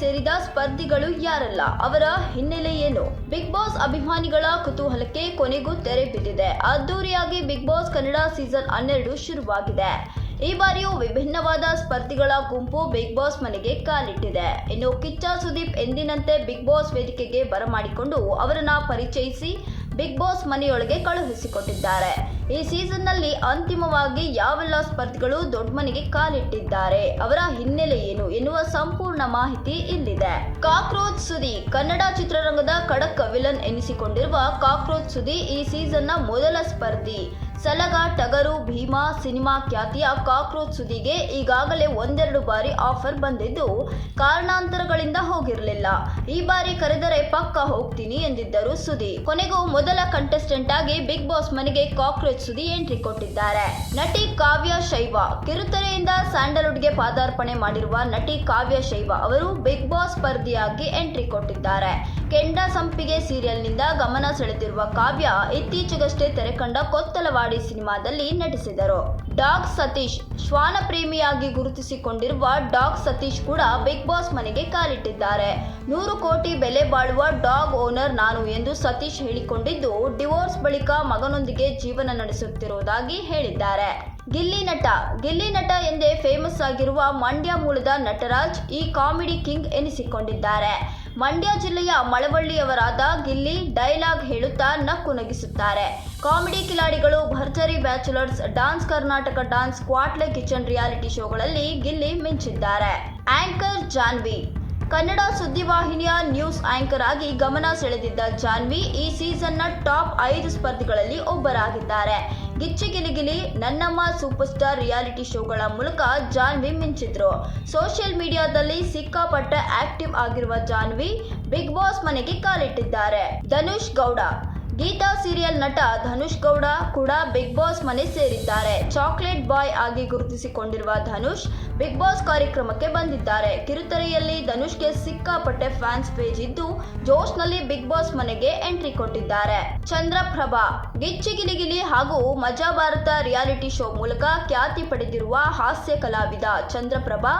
ಸೇರಿದ ಸ್ಪರ್ಧಿಗಳು ಯಾರಲ್ಲ? ಅವರ ಹಿನ್ನೆಲೆ ಏನು? ಬಿಗ್ ಬಾಸ್ ಅಭಿಮಾನಿಗಳ ಕುತೂಹಲಕ್ಕೆ ಕೊನೆಗೂ ತೆರೆ ಬಿದ್ದಿದೆ. ಅದ್ದೂರಿಯಾಗಿ ಬಿಗ್ ಬಾಸ್ ಕನ್ನಡ ಸೀಸನ್ ಹನ್ನೆರಡು ಶುರುವಾಗಿದೆ. ಈ ಬಾರಿಯೂ ವಿಭಿನ್ನವಾದ ಸ್ಪರ್ಧಿಗಳ ಗುಂಪು ಬಿಗ್ ಬಾಸ್ ಮನೆಗೆ ಕಾಲಿಟ್ಟಿದೆ. ಇನ್ನು ಕಿಚ್ಚ ಸುದೀಪ್ ಎಂದಿನಂತೆ ಬಿಗ್ ಬಾಸ್ ವೇದಿಕೆಗೆ ಬರಮಾಡಿಕೊಂಡು ಅವರನ್ನ ಪರಿಚಯಿಸಿ ಬಿಗ್ ಬಾಸ್ ಮನೆಯೊಳಗೆ ಕಳುಹಿಸಿಕೊಟ್ಟಿದ್ದಾರೆ. ಈ ಸೀಸನ್ನಲ್ಲಿ ಅಂತಿಮವಾಗಿ ಯಾವೆಲ್ಲ ಸ್ಪರ್ಧಿಗಳು ದೊಡ್ಡ ಮನೆಗೆ ಕಾಲಿಟ್ಟಿದ್ದಾರೆ? ಅವರ ಹಿನ್ನೆಲೆ ಏನು ಎನ್ನುವ ಸಂಪೂರ್ಣ ಮಾಹಿತಿ ಇಲ್ಲಿದೆ. ಕಾಕ್ರೋಚ್ ಸುದಿ, ಕನ್ನಡ ಚಿತ್ರರಂಗದ ಖಡಕ್ ವಿಲನ್ ಎನಿಸಿಕೊಂಡಿರುವ ಕಾಕ್ರೋಚ್ ಸುದಿ ಈ ಸೀಸನ್ನ ಮೊದಲ ಸ್ಪರ್ಧಿ. ಸಲಗ, ಟಗರು, ಭೀಮಾ, ಸಿನಿಮಾ ಖ್ಯಾತಿಯ ಕಾಕ್ರೋಚ್ ಸುದಿಗೆ ಈಗಾಗಲೇ ಒಂದೆರಡು ಬಾರಿ ಆಫರ್ ಬಂದಿದ್ದು, ಕಾರಣಾಂತರಗಳಿಂದ ಹೋಗಿರಲಿಲ್ಲ. ಈ ಬಾರಿ ಕರೆದರೆ ಪಕ್ಕ ಹೋಗ್ತೀನಿ ಎಂದಿದ್ದರು ಸುದಿ ಕೊನೆಗೂ ಮೊದಲ ಕಂಟೆಸ್ಟೆಂಟ್ ಆಗಿ ಬಿಗ್ ಬಾಸ್ ಮನೆಗೆ ಕಾಕ್ರೋಚ್ ಸುದಿ ಎಂಟ್ರಿ ಕೊಟ್ಟಿದ್ದಾರೆ. ನಟಿ ಕಾವ್ಯ ಶೈವ, ಕಿರುತೆರೆಯಿಂದ ಸ್ಯಾಂಡಲ್ವುಡ್ಗೆ ಪಾದಾರ್ಪಣೆ ಮಾಡಿರುವ ನಟಿ ಕಾವ್ಯ ಶೈವ ಅವರು ಬಿಗ್ ಬಾಸ್ ಸ್ಪರ್ಧಿಯಾಗಿ ಎಂಟ್ರಿ ಕೊಟ್ಟಿದ್ದಾರೆ. ಕೆಂಡ ಸಂಪಿಗೆ ಸೀರಿಯಲ್ನಿಂದ ಗಮನ ಸೆಳೆದಿರುವ ಕಾವ್ಯ ಇತ್ತೀಚೆಗಷ್ಟೇ ತೆರೆಕಂಡ ಕೊತ್ತಲವಾಡಿ ಸಿನಿಮಾದಲ್ಲಿ ನಟಿಸಿದರು. ಡಾಗ್ ಸತೀಶ್ ಶ್ವಾನ ಪ್ರೇಮಿಯಾಗಿ ಗುರುತಿಸಿಕೊಂಡಿರುವ ಡಾಗ್ ಸತೀಶ್ ಕೂಡ ಬಿಗ್ ಬಾಸ್ ಮನೆಗೆ ಕಾಲಿಟ್ಟಿದ್ದಾರೆ. ನೂರು ಕೋಟಿ ಬೆಲೆ ಬಾಳುವ ಡಾಗ್ ಓನರ್ ನಾನು ಎಂದು ಸತೀಶ್ ಹೇಳಿಕೊಂಡಿದ್ದು, ಡಿವೋರ್ಸ್ ಬಳಿಕ ಮಗನೊಂದಿಗೆ ಜೀವನ ನಡೆಸುತ್ತಿರುವುದಾಗಿ ಹೇಳಿದ್ದಾರೆ. ಗಿಲ್ಲಿ ನಟ ಗಿಲ್ಲಿ ನಟ ಎಂದೇ ಫೇಮಸ್ ಆಗಿರುವ ಮಂಡ್ಯ ಮೂಲದ ನಟರಾಜ್ ಈ ಕಾಮಿಡಿ ಕಿಂಗ್ ಎನಿಸಿಕೊಂಡಿದ್ದಾರೆ. ಮಂಡ್ಯ ಜಿಲ್ಲೆಯ ಮಳವಳ್ಳಿಯವರಾದ ಗಿಲ್ಲಿ ಡೈಲಾಗ್ ಹೇಳುತ್ತಾ ನಕ್ಕು ನಗಿಸುತ್ತಾರೆ. ಕಾಮಿಡಿ ಕಿಲಾಡಿಗಳು, ಭರ್ಜರಿ bachelors, dance Karnataka dance ಕ್ವಾಟ್ಲೆ kitchen reality ಶೋಗಳಲ್ಲಿ ಗಿಲ್ಲಿ ಮಿಂಚಿದ್ದಾರೆ. ಆಂಕರ್ ಜಾನ್ವಿ ಕನ್ನಡ ಸುದ್ದಿವಾಹಿನಿಯ ನ್ಯೂಸ್ ಆಂಕರ್ ಆಗಿ ಗಮನ ಸೆಳೆದಿದ್ದ ಜಾನ್ವಿ ಈ ಸೀಸನ್ನ ಟಾಪ್ ಐದು ಸ್ಪರ್ಧಿಗಳಲ್ಲಿ ಒಬ್ಬರಾಗಿದ್ದಾರೆ. ಗಿಚ್ಚಿ ಗಿಲಿಗಿಲಿ, ನನ್ನಮ್ಮ ಸೂಪರ್ ಸ್ಟಾರ್ ರಿಯಾಲಿಟಿ ಶೋಗಳ ಮೂಲಕ ಜಾನ್ವಿ ಮಿಂಚಿದ್ರು. ಸೋಷಿಯಲ್ ಮೀಡಿಯಾದಲ್ಲಿ ಸಿಕ್ಕಾಪಟ್ಟೆ ಆಕ್ಟಿವ್ ಆಗಿರುವ ಜಾನ್ವಿ ಬಿಗ್ ಬಾಸ್ ಮನೆಗೆ ಕಾಲಿಟ್ಟಿದ್ದಾರೆ. ಧನುಷ್ ಗೌಡ ಗೀತಾ ಸೀರಿಯಲ್ ನಟ ಧನುಷ್ ಗೌಡ ಕೂಡ ಬಿಗ್ ಬಾಸ್ ಮನೆ ಸೇರಿದ್ದಾರೆ. ಚಾಕ್ಲೇಟ್ ಬಾಯ್ ಆಗಿ ಗುರುತಿಸಿಕೊಂಡಿರುವ ಧನುಷ್ ಬಿಗ್ ಬಾಸ್ ಕಾರ್ಯಕ್ರಮಕ್ಕೆ ಬಂದಿದ್ದಾರೆ. ಕಿರುತೆರೆಯಲ್ಲಿ ಧನುಷ್ಗೆ ಸಿಕ್ಕಾಪಟ್ಟೆ ಫ್ಯಾನ್ಸ್ ಪೇಜ್ ಇದ್ದು, ಜೋಶ್ನಲ್ಲಿ ಬಿಗ್ ಬಾಸ್ ಮನೆಗೆ ಎಂಟ್ರಿ ಕೊಟ್ಟಿದ್ದಾರೆ. ಚಂದ್ರಪ್ರಭಾ ಗಿಚ್ಚಿ ಗಿಲಿಗಿಲಿ ಹಾಗೂ ಮಜಾ ಭಾರತ ರಿಯಾಲಿಟಿ ಶೋ ಮೂಲಕ ಖ್ಯಾತಿ ಪಡೆದಿರುವ ಹಾಸ್ಯ ಕಲಾವಿದ ಚಂದ್ರಪ್ರಭಾ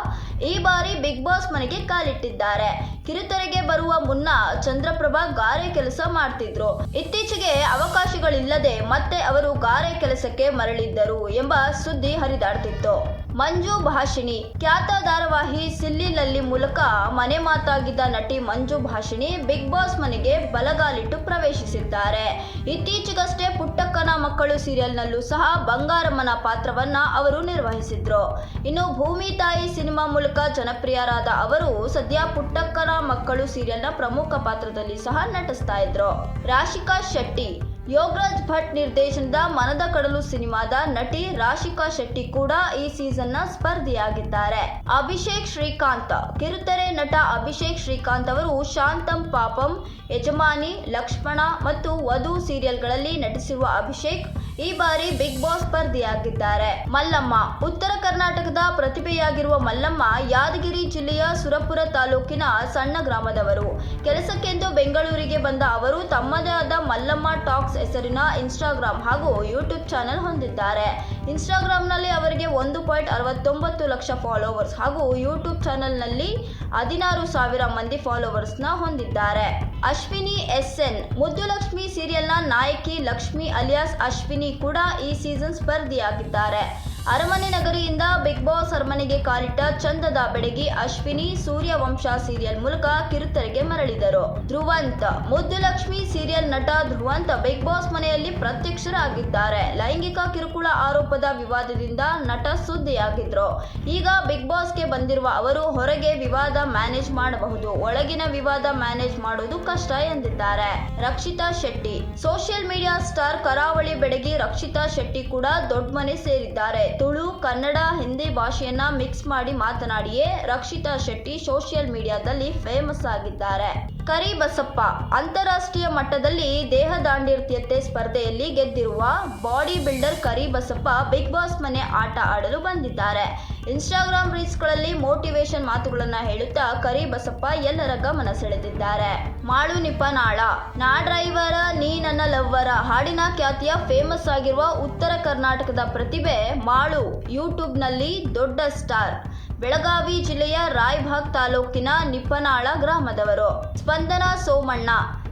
ಈ ಬಾರಿ ಬಿಗ್ ಬಾಸ್ ಮನೆಗೆ ಕಾಲಿಟ್ಟಿದ್ದಾರೆ. ಕಿರುತೆರೆಗೆ ಬರುವ ಮುನ್ನ ಚಂದ್ರಪ್ರಭಾ ಗಾರೆ ಕೆಲಸ ಮಾಡ್ತಿದ್ರು. ಇತ್ತೀಚೆಗೆ ಅವಕಾಶಗಳಿಲ್ಲದೆ ಮತ್ತೆ ಅವರು ಗಾರೆ ಕೆಲಸಕ್ಕೆ ಮರಳಿದ್ದರು ಎಂಬ ಸುದ್ದಿ ಹರಿದಾಡ್ತಿತ್ತು. ಮಂಜು ಭಾಷಿಣಿ. ಖ್ಯಾತ ಧಾರಾವಾಹಿ ಸಿಲ್ಲಿಲಲ್ಲಿ ಮೂಲಕ ಮನೆ ಮಾತಾಗಿದ್ದ ನಟಿ ಮಂಜು ಭಾಷಿಣಿ ಬಿಗ್ ಬಾಸ್ ಮನೆಗೆ ಬಲಗಾಲಿಟ್ಟು ಪ್ರವೇಶಿಸಿದ್ದಾರೆ. ಇತ್ತೀಚೆಗಷ್ಟೇ ಪುಟ್ಟಕ್ಕನ ಮಕ್ಕಳು ಸೀರಿಯಲ್ನಲ್ಲೂ ಸಹ ಬಂಗಾರಮ್ಮನ ಪಾತ್ರವನ್ನ ಅವರು ನಿರ್ವಹಿಸಿದ್ರು. ಇನ್ನು ಭೂಮಿ ತಾಯಿ ಸಿನಿಮಾ ಮೂಲಕ ಜನಪ್ರಿಯರಾದ ಅವರು ಸದ್ಯ ಪುಟ್ಟಕ್ಕನ ಮಕ್ಕಳು ಸೀರಿಯಲ್ನ ಪ್ರಮುಖ ಪಾತ್ರದಲ್ಲಿ ಸಹ ನಟಿಸ್ತಾ ಇದ್ರು. ರಾಶಿಕಾ ಶೆಟ್ಟಿ ಯೋಗರಾಜ್ ಭಟ್ ನಿರ್ದೇಶನದ ಮನದ ಕಡಲು ಸಿನಿಮಾದ ನಟಿ ರಾಶಿಕಾ ಶೆಟ್ಟಿ ಕೂಡ ಈ ಸೀಸನ್ನ ಸ್ಪರ್ಧಿಯಾಗಿದ್ದಾರೆ. ಅಭಿಷೇಕ್ ಶ್ರೀಕಾಂತ್, ಕಿರುತೆರೆ ನಟ ಅಭಿಷೇಕ್ ಶ್ರೀಕಾಂತ್ ಅವರು ಶಾಂತಂ, ಪಾಪಂ, ಯಜಮಾನಿ, ಲಕ್ಷ್ಮಣ ಮತ್ತು ವಧು ಸೀರಿಯಲ್ಗಳಲ್ಲಿ ನಟಿಸಿರುವ ಅಭಿಷೇಕ್ ಈ ಬಾರಿ ಬಿಗ್ ಬಾಸ್ ಸ್ಪರ್ಧಿಯಾಗಿದ್ದಾರೆ. ಮಲ್ಲಮ್ಮ, ಉತ್ತರ ಕರ್ನಾಟಕದ ಪ್ರತಿಭೆಯಾಗಿರುವ ಮಲ್ಲಮ್ಮ ಯಾದಗಿರಿ ಜಿಲ್ಲೆಯ ಸುರಪುರ ತಾಲೂಕಿನ ಸಣ್ಣ ಗ್ರಾಮದವರು. ಕೆಲಸಕ್ಕೆಂದು ಬೆಂಗಳೂರಿಗೆ ಬಂದ ಅವರು ತಮ್ಮದೇ ಆದ ಮಲ್ಲಮ್ಮ ಟಾಕ್ಸ್ ಹೆಸರಿನ ಇನ್ಸ್ಟಾಗ್ರಾಮ್ ಹಾಗೂ ಯೂಟ್ಯೂಬ್ ಚಾನೆಲ್ ಹೊಂದಿದ್ದಾರೆ. ಇನ್ಸ್ಟಾಗ್ರಾಮ್ನಲ್ಲಿ ಅವರಿಗೆ ಒಂದು ಪಾಯಿಂಟ್ ಅರವತ್ತೊಂಬತ್ತು ಲಕ್ಷ ಫಾಲೋವರ್ಸ್ ಹಾಗೂ ಯೂಟ್ಯೂಬ್ ಚಾನಲ್ನಲ್ಲಿ ಹದಿನಾರು ಸಾವಿರ ಮಂದಿ ಫಾಲೋವರ್ಸ್ನ ಹೊಂದಿದ್ದಾರೆ. ಅಶ್ವಿನಿ ಎಸ್ ಎನ್ ಮುದ್ದುಲಕ್ಷ್ಮಿ ಸೀರಿಯಲ್ನ ನಾಯಕಿ ಲಕ್ಷ್ಮಿ ಅಲಿಯಾಸ್ ಅಶ್ವಿನಿ ಕೂಡ ಈ ಸೀಸನ್ ಸ್ಪರ್ಧಿಯಾಗಿದ್ದಾರೆ. ಅರಮನೆ ನಗರಿಯಿಂದ ಬಿಗ್ ಬಾಸ್ ಅರಮನೆಗೆ ಕಾಲಿಟ್ಟ ಚಂದದ ಬೆಡಗಿ ಅಶ್ವಿನಿ ಸೂರ್ಯವಂಶ ಸೀರಿಯಲ್ ಮೂಲಕ ಕಿರುತೆರೆಗೆ ಮರಳಿದರು. ಧ್ರುವಂತ್, ಮುದ್ದುಲಕ್ಷ್ಮಿ ಸೀರಿಯಲ್ ನಟ ಧ್ರುವಂತ ಬಿಗ್ ಬಾಸ್ ಮನೆಯಲ್ಲಿ ಪ್ರತ್ಯಕ್ಷರಾಗಿದ್ದಾರೆ. ಲೈಂಗಿಕ ಕಿರುಕುಳ ಆರೋಪದ ವಿವಾದದಿಂದ ನಟ ಸುದ್ದಿಯಾಗಿದ್ರು. ಈಗ ಬಿಗ್ ಬಾಸ್ಗೆ ಬಂದಿರುವ ಅವರು ಹೊರಗೆ ವಿವಾದ ಮ್ಯಾನೇಜ್ ಮಾಡಬಹುದು. ಒಳಗಿನ ವಿವಾದ ಮ್ಯಾನೇಜ್ ಮಾಡೋದು ಕಷ್ಟ ಎಂದಿದ್ದಾರೆ. Rakshita Shetty. Social media star ಕರಾವಳಿ ಬೆಡಗಿ ರಕ್ಷಿತಾ ಶೆಟ್ಟಿ ಕೂಡ ದೊಡ್ಡ ಮನೆ ಸೇರಿದ್ದಾರೆ. ತುಳು, ಕನ್ನಡ, ಹಿಂದಿ ಭಾಷೆಯನ್ನ ಮಿಕ್ಸ್ ಮಾಡಿ ಮಾತನಾಡಿಯೇ ರಕ್ಷಿತಾ ಶೆಟ್ಟಿ ಸೋಷಿಯಲ್ ಮೀಡಿಯಾದಲ್ಲಿ ಫೇಮಸ್ ಆಗಿದ್ದಾರೆ. ಕರಿಬಸಪ್ಪ ಅಂತಾರಾಷ್ಟ್ರೀಯ ಮಟ್ಟದಲ್ಲಿ ದೇಹದಾಂಡಿರ್ತ್ಯತೆ ಸ್ಪರ್ಧೆಯಲ್ಲಿ ಗೆದ್ದಿರುವ body builder Karibasappa Bigg Boss ಮನೆ ಆಟ ಆಡಲು ಬಂದಿದ್ದಾರೆ. ಇನ್ಸ್ಟಾಗ್ರಾಮ್ ರೀಲ್ಸ್ಗಳಲ್ಲಿ ಮೋಟಿವೇಶನ್ ಮಾತುಗಳನ್ನು ಹೇಳುತ್ತಾ ಕರಿಬಸಪ್ಪ ಎಲ್ಲರ ಗಮನ ಸೆಳೆದಿದ್ದಾರೆ. ಮಾಳು ನಿಪನಾಳ ನಾ ಡ್ರೈವರ, ನೀ ನನ್ನ ಲವ್ವರ, ಹಾಡಿನ ಖ್ಯಾತಿಯ ಫೇಮಸ್ ಆಗಿರುವ ಉತ್ತರ ಕರ್ನಾಟಕದ ಪ್ರತಿಭೆ ಮಾಳು ಯೂಟ್ಯೂಬ್ನಲ್ಲಿ ದೊಡ್ಡ ಸ್ಟಾರ್. ಬೆಳಗಾವಿ ಜಿಲ್ಲೆಯ ರಾಯಭಾಗ್ ತಾಲೂಕಿನ ನಿಪ್ಪನಾಳ ಗ್ರಾಮದವರು. ಸ್ಪಂದನ ಸೋಮಣ್ಣ.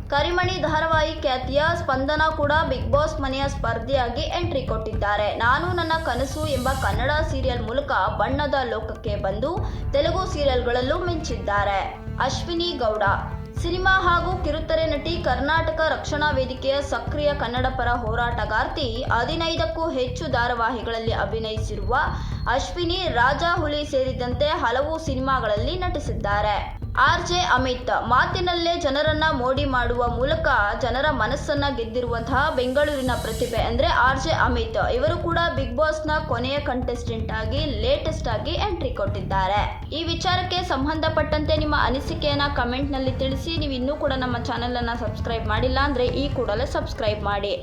ಕರಿಮಣಿ ಧಾರಾವಾಹಿ ಖ್ಯಾತಿಯ ಸ್ಪಂದನ ಕೂಡ ಬಿಗ್ ಬಾಸ್ ಮನೆಯ ಸ್ಪರ್ಧಿಯಾಗಿ ಎಂಟ್ರಿ ಕೊಟ್ಟಿದ್ದಾರೆ. ನಾನು ನನ್ನ ಕನಸು ಎಂಬ ಕನ್ನಡ ಸೀರಿಯಲ್ ಮೂಲಕ ಬಣ್ಣದ ಲೋಕಕ್ಕೆ ಬಂದು ತೆಲುಗು ಸೀರಿಯಲ್ಗಳಲ್ಲೂ ಮಿಂಚಿದ್ದಾರೆ. ಅಶ್ವಿನಿ ಗೌಡ. ಸಿನಿಮಾ ಹಾಗೂ ಕಿರುತೆರೆ ನಟಿ ಕರ್ನಾಟಕ ರಕ್ಷಣಾ ವೇದಿಕೆಯ ಸಕ್ರಿಯ ಕನ್ನಡ ಪರ ಹೋರಾಟಗಾರ್ತಿ ಹದಿನೈದಕ್ಕೂ ಹೆಚ್ಚು ಧಾರಾವಾಹಿಗಳಲ್ಲಿ ಅಭಿನಯಿಸಿರುವ ಅಶ್ವಿನಿ ರಾಜಾ ಹುಲಿ ಸೇರಿದಂತೆ ಹಲವು ಸಿನಿಮಾಗಳಲ್ಲಿ ನಟಿಸಿದ್ದಾರೆ. ಆರ್ ಜೆ ಅಮಿತ್, ಮಾತಿನಲ್ಲೇ ಜನರನ್ನ ಮೋಡಿ ಮಾಡುವ ಮೂಲಕ ಜನರ ಮನಸ್ಸನ್ನ ಗೆದ್ದಿರುವಂತಹ ಬೆಂಗಳೂರಿನ ಪ್ರತಿಭೆ ಅಂದ್ರೆ ಆರ್ ಜೆ ಅಮಿತ್. ಇವರು ಕೂಡ ಬಿಗ್ ಬಾಸ್ನ ಕೊನೆಯ ಕಂಟೆಸ್ಟೆಂಟ್ ಆಗಿ ಲೇಟೆಸ್ಟ್ ಆಗಿ ಎಂಟ್ರಿ ಕೊಟ್ಟಿದ್ದಾರೆ. ಈ ವಿಚಾರಕ್ಕೆ ಸಂಬಂಧಪಟ್ಟಂತೆ ನಿಮ್ಮ ಅನಿಸಿಕೆಯನ್ನ ಕಮೆಂಟ್ನಲ್ಲಿ ತಿಳಿಸಿ. ನೀವು ಇನ್ನೂ ಕೂಡ ನಮ್ಮ ಚಾನೆಲ್ ಅನ್ನ ಸಬ್ಸ್ಕ್ರೈಬ್ ಮಾಡಿಲ್ಲ ಅಂದ್ರೆ ಈ ಕೂಡಲೇ ಸಬ್ಸ್ಕ್ರೈಬ್ ಮಾಡಿ.